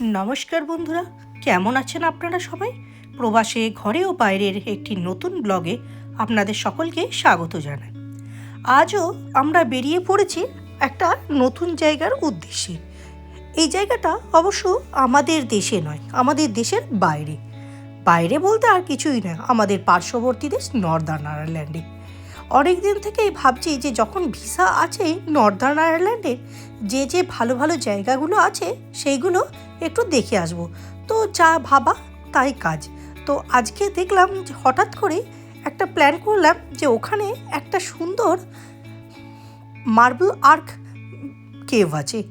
নমস্কার বন্ধুরা, কেমন আছেন আপনারা সবাই? প্রবাসে ঘরে ও বাইরের একটি নতুন ব্লগে আপনাদের সকলকে স্বাগত জানাই। আজও আমরা বেরিয়ে পড়েছি একটা নতুন জায়গার উদ্দেশ্যে। এই জায়গাটা অবশ্য আমাদের দেশে নয়, আমাদের দেশের বাইরে। বাইরে বলতে আর কিছুই না, আমাদের পার্শ্ববর্তী দেশ নর্দার্ন আয়ারল্যান্ডে। অনেক দিন থেকেই ভাবছি যে যখন ভিসা আছে নর্দার্ন আয়ারল্যান্ডের যে যে ভালো ভালো জায়গাগুলো আছে সেইগুলো একটু দেখে আসব। তো যা ভাবা তাই কাজ। তো আজকে দেখলাম যে হঠাৎ করে একটা প্ল্যান করলাম যে ওখানে একটা সুন্দর মার্বেল আর্ক কেভ আছে।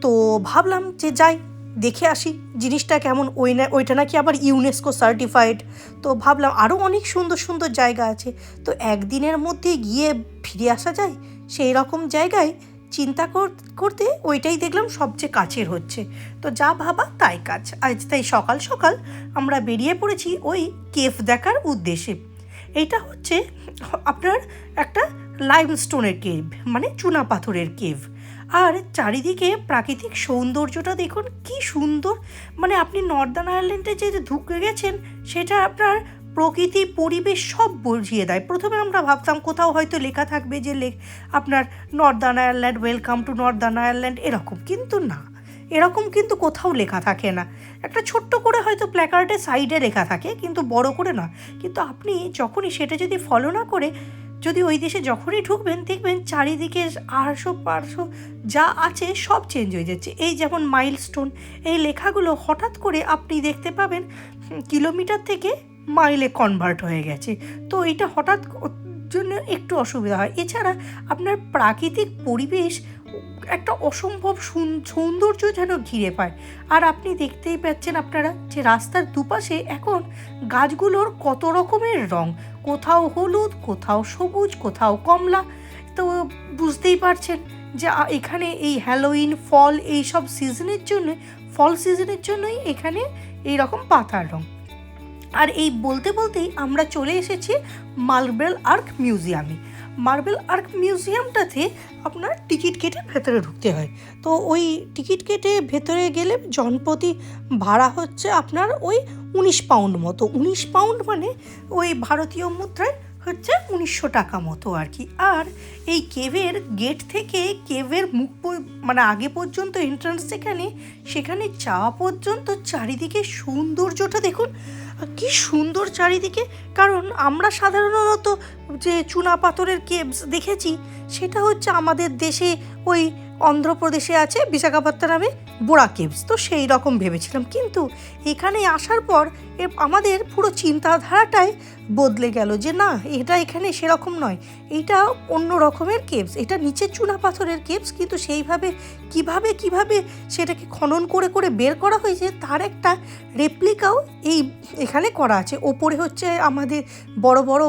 তো ভাবলাম যে যাই দেখে আসি জিনিসটা কেমন। ওই না ওইটা নাকি আবার ইউনেস্কো সার্টিফাইড তো ভাবলাম আরও অনেক সুন্দর সুন্দর জায়গা আছে। তো একদিনের মধ্যে গিয়ে ফিরে আসা যায়? সেই রকম জায়গায় চিন্তা কর- করতে ওইটাই দেখলাম সবচেয়ে কাছের হচ্ছে। তো যা ভাবা তাই কাজ। আজ তাই সকাল সকাল আমরা বেরিয়ে পড়েছি ওই কেফ দেখার উদ্দেশ্যে। এইটা হচ্ছে আপনার একটা লাইমস্টোনের কেভ মানে চুনা পাথরের কেভ। আর চারিদিকে প্রাকৃতিক সৌন্দর্যটা দেখুন, কি সুন্দর। মানে আপনি নর্দার্ন আয়ারল্যান্ডে যে ঢুকে গেছেন, সেটা আপনার প্রকৃতি, পরিবেশ সব বুঝিয়ে দেয়। প্রথমে আমরা ভাবতাম কোথাও হয়তো লেখা থাকবে যে লেখ, আপনার Northern Ireland, welcome to Northern Ireland, এরকম। কিন্তু না, এরকম কিন্তু কোথাও লেখা থাকে না। একটা ছোট্ট করে হয়তো প্ল্যাকার্ডে সাইডে লেখা থাকে, কিন্তু বড় করে না। কিন্তু আপনি যখনই সেটা যদি ফলো না করে যদি ওই দেশে যখনই ঢুকবেন, দেখবেন চারিদিকে আড়শো পাড়শো যা আছে সব চেঞ্জ হয়ে যাচ্ছে। এই যেমন মাইলস্টোন এই লেখাগুলো হঠাৎ করে আপনি দেখতে পাবেন কিলোমিটার থেকে মাইলে কনভার্ট হয়ে গেছে। তো এটা হঠাৎ জন্য একটু অসুবিধা হয়। এছাড়া আপনার প্রাকৃতিক পরিবেশ একটা অসম্ভব সুন- সৌন্দর্য যেন ঘিরে পায়। আর আপনি দেখতেই পাচ্ছেন আপনারা যে রাস্তার দুপাশে এখন গাছগুলোর কত রকমের রং। কোথাও হলুদ, কোথাও সবুজ, কোথাও কমলা। তো বুঝতেই পারছেন যে এখানে এই হ্যালোইন ফল এই সব সিজনের জন্য ফল সিজনের জন্যই এখানে এই রকম পাতার রং। আর এই বলতে বলতেই আমরা চলে এসেছি মার্বেল আর্ক মিউজিয়ামে। মার্বেল আর্ক মিউজিয়ামটাতে আপনার টিকিট কেটে ভেতরে ঢুকতে হয়। তো ওই টিকিট কেটে ভেতরে গেলে জনপ্রতি ভাড়া হচ্ছে আপনার ওই উনিশ পাউন্ড মতো। উনিশ পাউন্ড মানে ওই ভারতীয় মুদ্রায় হচ্ছে উনিশশো টাকা মতো আর কি। আর এই কেভের গেট থেকে কেভের মুখ মানে আগে পর্যন্ত এন্ট্রান্স যেখানে, সেখানে যাওয়া পর্যন্ত চারিদিকে সৌন্দর্যটা দেখুন। কি সুন্দর চারিদিকে। কারণ আমরা সাধারণত যে চুনা পাথরের কেভস দেখেছি, সেটা হচ্ছে আমাদের দেশে ওই অন্ধ্রপ্রদেশে আছে বিশাখাপত্তনমে বোরা কেভস। তো সেই রকম ভেবেছিলাম। কিন্তু এখানে আসার পর আমাদের পুরো চিন্তাধারাটাই বদলে গেল যে না, এটা এখানে সেরকম নয়। এইটা অন্য রকমের কেভস। এটা নিচে চুনা পাথরের কেভস, কিন্তু সেইভাবে কীভাবে কীভাবে সেটাকে খনন করে করে বের করা হয়েছে, তার একটা রেপ্লিকাও এই এখানে করা আছে। ওপরে হচ্ছে আমাদের বড় বড়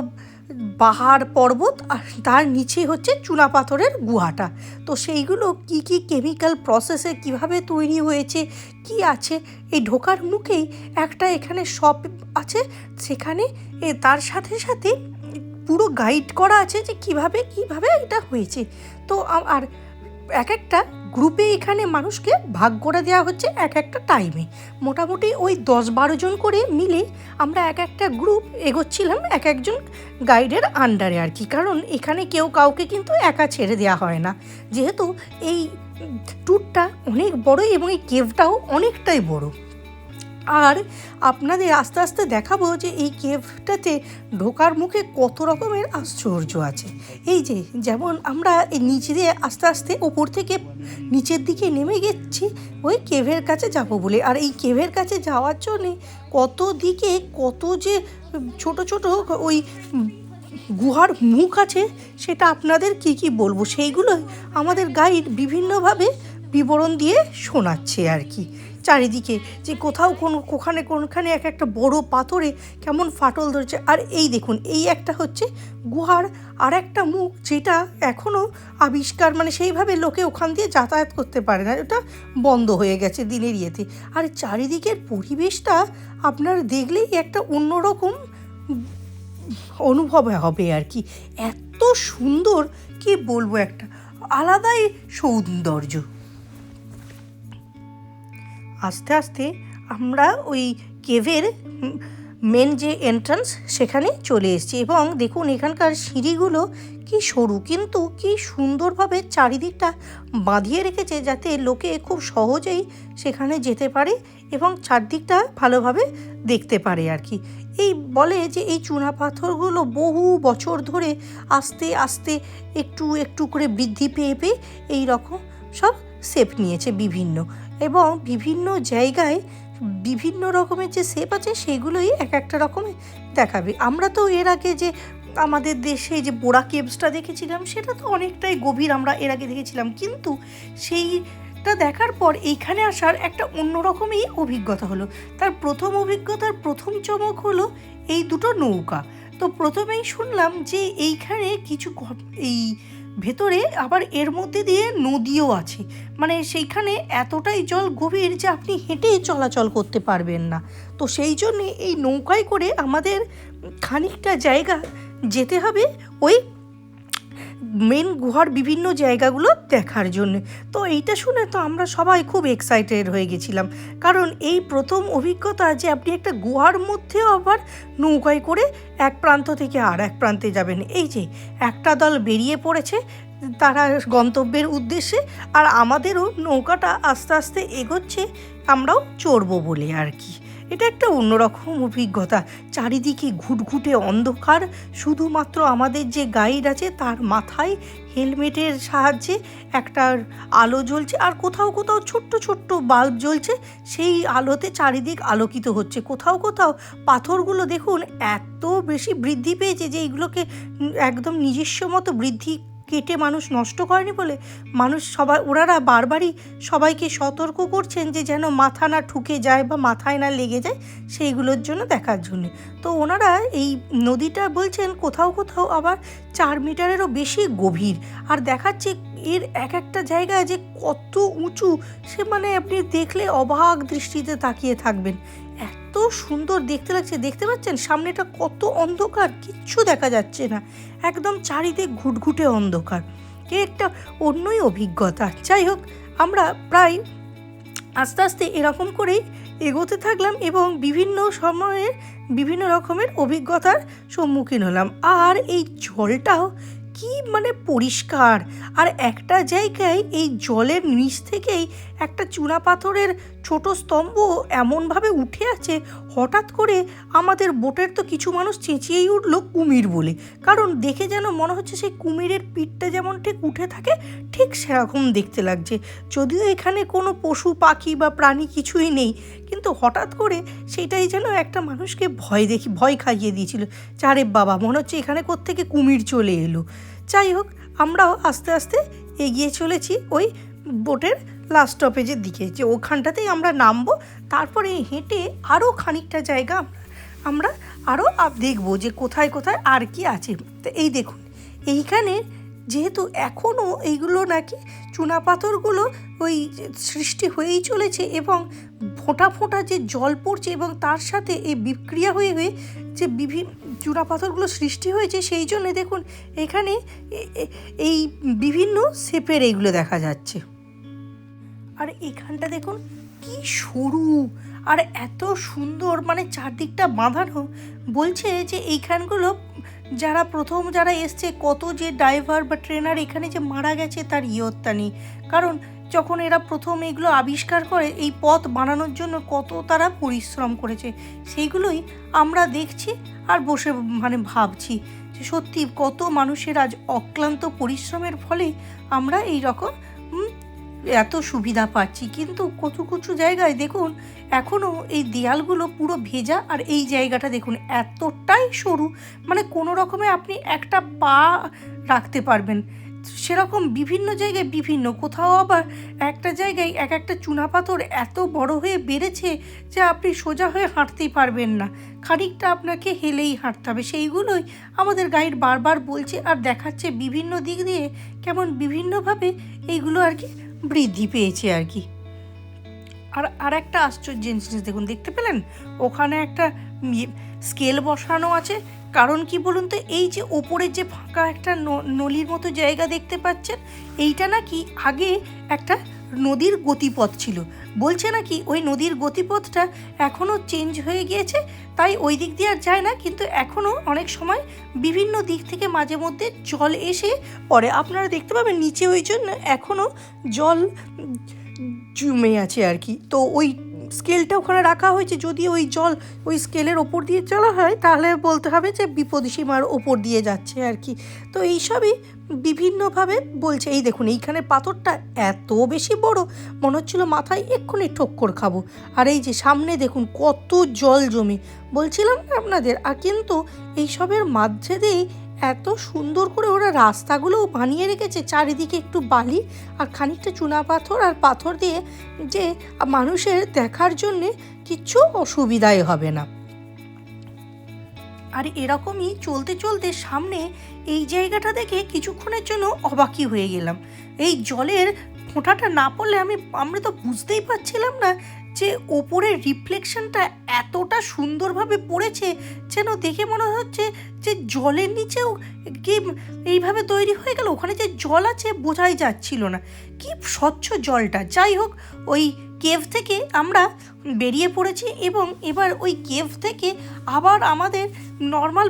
পাহাড় পর্বত আর তার নিচে হচ্ছে চুনা পাথরের গুহাটা। তো সেইগুলো কি কি কেমিক্যাল প্রসেসে কীভাবে তৈরি হয়েছে, কি আছে, এই ঢোকার মুখেই একটা এখানে শপ আছে। সেখানে এ তার সাথে সাথে পুরো গাইড করা আছে যে কীভাবে কীভাবে এটা হয়েছে। তো আর এক একটা গ্রুপে এখানে মানুষকে ভাগ করে দেওয়া হচ্ছে এক একটা টাইমে মোটামুটি ওই দশ বারো জন করে মিলে আমরা এক একটা গ্রুপ এগোচ্ছিলাম এক একজন গাইডের আন্ডারে আর কি। কারণ এখানে কেউ কাউকে কিন্তু একা ছেড়ে দেওয়া হয় না। যেহেতু এই ট্যুরটা অনেক বড় এবং এই কেভটাও অনেকটাই বড়। আর আপনাদের আস্তে আস্তে দেখাবো যে এই কেভটাতে ঢোকার মুখে কত রকমের আশ্চর্য আছে। এই যে, যেমন আমরা এই নিচ দিয়ে আস্তে আস্তে ওপর থেকে নিচের দিকে নেমে গেছি, ওই কেভের কাছে যাব বলে। আর এই কেভের কাছে যাওয়ার জন্যে কত দিকে কত যে ছোট ছোট ওই গুহার মুখ আছে, সেটা আপনাদের কি কি বলব? সেইগুলো আমাদের গাইড বিভিন্নভাবে বিবরণ দিয়ে শোনাচ্ছে আর কি। চারিদিকে, যে কোথাও কোন ওখানে কোনখানে এক একটা বড় পাথরে কেমন ফাটল ধরেছে। আর এই দেখুন, এই একটা হচ্ছে গুহার আর একটা মুখ, যেটা এখনও আবিষ্কার মানে সেইভাবে লোকে ওখান দিয়ে যাতায়াত করতে পারে না। ওটা বন্ধ হয়ে গেছে দিনের ইয়েতে। আর চারিদিকের পরিবেশটা আপনার দেখলেই একটা অন্যরকম অনুভব হবে আর কি। এত সুন্দর, কি বলব একটা, আলাদাই সৌন্দর্য। আস্তে আস্তে আমরা ওই কেভের মেন যে এন্ট্রান্স সেখানে চলে এসেছি এবং দেখুন এখানকার সিঁড়িগুলো কি সরু, কিন্তু কি সুন্দরভাবে চারিদিকটা বাঁধিয়ে রেখেছে যাতে লোকে খুব সহজেই সেখানে যেতে পারে এবং চারদিকটা ভালোভাবে দেখতে পারে আর কি। এই বলে যে এই চুনা পাথরগুলো বহু বছর ধরে আস্তে আস্তে একটু একটু করে বৃদ্ধি পেয়ে পেয়ে এই রকম সব শেপ নিয়েছে বিভিন্ন। এবং বিভিন্ন জায়গায় বিভিন্ন রকমের যে শেপ আছে, সেগুলোই এক একটা রকমের দেখাবে। আমরা তো এর আগে যে আমাদের দেশে যে বোরা কেভসটা দেখেছিলাম, সেটা তো অনেকটাই গভীর আমরা এর আগে দেখেছিলাম। কিন্তু সেইটা দেখার পর এইখানে আসার একটা অন্যরকমই অভিজ্ঞতা হলো। তার প্রথম অভিজ্ঞতার প্রথম চমক হলো এই দুটো নৌকা। তো প্রথমেই শুনলাম যে এইখানে কিছু এই ভেতরে আবার এর মধ্যে দিয়ে নদীও আছে। মানে সেইখানে এতটাই জল গভীর যে আপনি হেঁটে চলাচল করতে পারবেন না। তো সেই জন্যে এই নৌকায় করে আমাদের খানিকটা জায়গা যেতে হবে ওই মেন গুহার বিভিন্ন জায়গাগুলো দেখার জন্য। তো এইটা শুনে তো আমরা সবাই খুব এক্সাইটেড হয়ে গেছিলাম। কারণ এই প্রথম অভিজ্ঞতা যে আপনি একটা গুহার মধ্যেও আবার নৌকায় করে এক প্রান্ত থেকে আর এক প্রান্তে যাবেন। এই যে একটা দল বেরিয়ে পড়েছে তারা গন্তব্যের উদ্দেশ্যে আর আমাদেরও নৌকাটা আস্তে আস্তে এগোচ্ছে, আমরাও চড়বো বলে আর কি। এটা একটা অন্যরকম অভিজ্ঞতা। চারিদিকে ঘুটঘুটে অন্ধকার, শুধুমাত্র আমাদের যে গাইড আছে তার মাথায় হেলমেটের সাহায্যে একটা আলো জ্বলছে আর কোথাও কোথাও ছোট্ট ছোট্ট বাল্ব জ্বলছে, সেই আলোতে চারিদিক আলোকিত হচ্ছে। কোথাও কোথাও পাথরগুলো দেখুন, এত বেশি বৃদ্ধি পেয়েছে যে এইগুলোকে একদম নিজস্ব মতো বৃদ্ধি কেটে মানুষ নষ্ট করেনি বলে মানুষ সবাই ওনারা বারবারই সবাইকে সতর্ক করছেন যে যেন মাথা না ঠুকে যায় বা মাথায় না লেগে যায় সেইগুলোর জন্য দেখার জন্য। তো ওনারা এই নদীটা বলছেন কোথাও কোথাও আবার চার মিটারেরও বেশি গভীর। আর দেখাচ্ছে এর এক একটা জায়গায় যে কত উঁচু সে মানে আপনি দেখলে অবাক দৃষ্টিতে তাকিয়ে থাকবেন। এত সুন্দর দেখতে লাগছে, দেখতে পাচ্ছেন? সামনেটা কত অন্ধকার, কিচ্ছু দেখা যাচ্ছে না। একদম চারিদিক ঘুটঘুটে অন্ধকার। এ একটা অন্যই অভিজ্ঞতা। যাই হোক, আমরা প্রায় আস্তে আস্তে এরকম করেই এগোতে থাকলাম এবং বিভিন্ন সময়ে বিভিন্ন রকমের অভিজ্ঞতার সম্মুখীন হলাম। আর এই জলটাও কি মানে পরিষ্কার! আর একটা জায়গায় এই জলের নিচ থেকেই একটা চুনা পাথরের ছোট স্তম্ভ এমনভাবে উঠে আছে, হঠাৎ করে আমাদের বোটের তো কিছু মানুষ চেঁচিয়েই উঠল কুমির বলে। কারণ দেখে যেন মনে হচ্ছে সেই কুমিরের পিঠটা যেমন ঠিক উঠে থাকে, ঠিক সেরকম দেখতে লাগছে। যদিও এখানে কোনো পশু, পাখি বা প্রাণী কিছুই নেই, কিন্তু হঠাৎ করে সেটাই যেন একটা মানুষকে ভয় দেখি, ভয় খাইয়ে দিয়েছিল। চারে বাবা, মনে হচ্ছে এখানে কোত্থেকে কুমির চলে এলো। যাই হোক, আমরাও আস্তে আস্তে এগিয়ে চলেছি ওই বোটের লাস্ট স্টপেজের দিকে, যে ওখানটাতেই আমরা নামবো, তারপরে হেঁটে আরও খানিকটা জায়গা আমরা আরও দেখব যে কোথায় কোথায় আর কি আছে। তো এই দেখুন, এইখানে যেহেতু এখনও এইগুলো নাকি চুনাপাথরগুলো ওই সৃষ্টি হয়েই চলেছে এবং ফোঁটা ফোঁটা যে জল পড়ছে এবং তার সাথে এই বিক্রিয়া হয়ে হয়ে যে বিভিন্ন চূড়াপাথরগুলো সৃষ্টি হয়েছে, সেই জন্য দেখুন এখানে এই বিভিন্ন শেপের এইগুলো দেখা যাচ্ছে। আর এখানটা দেখুন, কি সরু আর এত সুন্দর মানে চারদিকটা বাঁধানো। বলছে যে এইখানগুলো যারা প্রথম যারা এসছে, কত যে ড্রাইভার বা ট্রেনার এখানে যে মারা গেছে তার ইয়ত্তা নেই। কারণ যখন এরা প্রথম এগুলো আবিষ্কার করে, এই পথ বানানোর জন্য কত তারা পরিশ্রম করেছে, সেইগুলোই আমরা দেখছি আর বসে মানে ভাবছি যে সত্যি কত মানুষের আজ অক্লান্ত পরিশ্রমের ফলে আমরা এই রকম এত সুবিধা পাচ্ছি, কিন্তু কচু কচু জায়গায় দেখুন এখনও এই দেয়ালগুলো পুরো ভেজা আর এই জায়গাটা দেখুন এতটাই সরু মানে কোনো রকমে আপনি একটা পা রাখতে পারবেন। সেরকম বিভিন্ন জায়গায় বিভিন্ন, কোথাও আবার একটা জায়গায় এক একটা চুনাপাথর এত বড় হয়ে বেড়েছে যে আপনি সোজা হয়ে হাঁটতেই পারবেন না। খানিকটা আপনাকে হেলেই হাঁটতে হবে, সেইগুলোই আমাদের গাইড বারবার বলছে আর দেখাচ্ছে বিভিন্ন দিক দিয়ে কেমন বিভিন্নভাবে এইগুলো আর কি বৃদ্ধি পেয়েছে আর কি। আর আর একটা আশ্চর্য জিনিস দেখুন, দেখতে পেলেন? ওখানে একটা স্কেল বসানো আছে। কারণ কি বলুন তো, এই যে ওপরের যে ফাঁকা একটা নলির মতো জায়গা দেখতে পাচ্ছেন, এইটা নাকি আগে একটা নদীর গতিপথ ছিল। বলছে নাকি ওই নদীর গতিপথটা এখনও চেঞ্জ হয়ে গিয়েছে, তাই ওই দিক দিয়ে আর যায় না, কিন্তু এখনও অনেক সময় বিভিন্ন দিক থেকে মাঝে মধ্যে জল এসে পড়ে। আপনারা দেখতে পাবেন নিচে ওই জন্য এখনও জল জমে আছে আর কি। তো ওই স্কেলটা ওখানে রাখা হয়েছে। যদি ওই জল ওই স্কেলের ওপর দিয়ে চলা হয়, তাহলে বলতে হবে যে বিপদসীমার ওপর দিয়ে যাচ্ছে আর কি। তো এইসবই বিভিন্নভাবে বলছে। এই দেখুন, এইখানে পাথরটা এত বেশি বড়, মনে হচ্ছিল মাথায় এক্ষুনি ঠক্কর খাব। আর এই যে সামনে দেখুন, কত জল জমে। বলছিলাম না আপনাদের, আর কিন্তু এইসবের মাঝে দিয়েই এত সুন্দর করে ওরা রাস্তাগুলোও বানিয়ে রেখেছে, চারিদিকে একটু বালি আর খানিকটা চুনা পাথর আর পাথর দিয়ে যে মানুষের দেখার জন্যে কিচ্ছু অসুবিধাই হবে না। আর এরকমই চলতে চলতে সামনে এই জায়গাটা দেখে কিছুক্ষণের জন্য অবাকি হয়ে গেলাম। এই জলের ফোঁটাটা না পড়লে আমি, আমরা তো বুঝতেই পারছিলাম না যে ওপরের রিফ্লেকশনটা এতটা সুন্দরভাবে পড়েছে যেন দেখে মনে হচ্ছে যে জলের নিচেও কি এইভাবে তৈরি হয়ে গেল। ওখানে যে জল আছে বোঝাই যাচ্ছিল না। কি স্বচ্ছ জলটা। যাই হোক, ওই কেভ থেকে আমরা বেরিয়ে পড়েছি এবং এবার ওই কেভ থেকে আবার আমাদের নর্মাল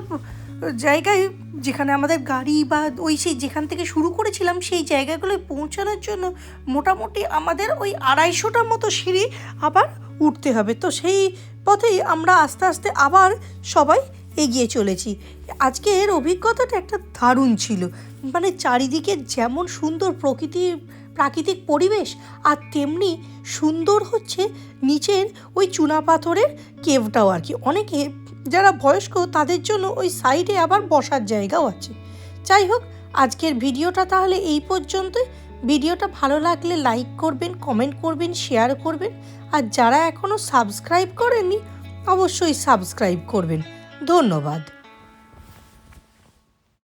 জায়গায় যেখানে আমাদের গাড়ি বা ওই সেই যেখান থেকে শুরু করেছিলাম সেই জায়গাগুলোয় পৌঁছানোর জন্য মোটামুটি আমাদের ওই আড়াইশোটার মতো সিঁড়ি আবার উঠতে হবে। তো সেই পথেই আমরা আস্তে আস্তে আবার সবাই এগিয়ে চলেছি। আজকের অভিজ্ঞতাটা একটা দারুণ ছিল। মানে চারিদিকে যেমন সুন্দর প্রকৃতি, প্রাকৃতিক পরিবেশ আর তেমনি সুন্দর হচ্ছে নিচের ওই চুনা পাথরের কেভটাও আর কি। অনেকে যারা বয়স্ক, তাদের জন্য ওই সাইডে আবার বসার জায়গাও আছে। যাই হোক, আজকের ভিডিওটা তাহলে এই পর্যন্তই। ভিডিওটা ভালো লাগলে লাইক করবেন কমেন্ট করবেন শেয়ার করবেন। আর যারা এখনও সাবস্ক্রাইব করেননি, অবশ্যই সাবস্ক্রাইব করবেন। ধন্যবাদ।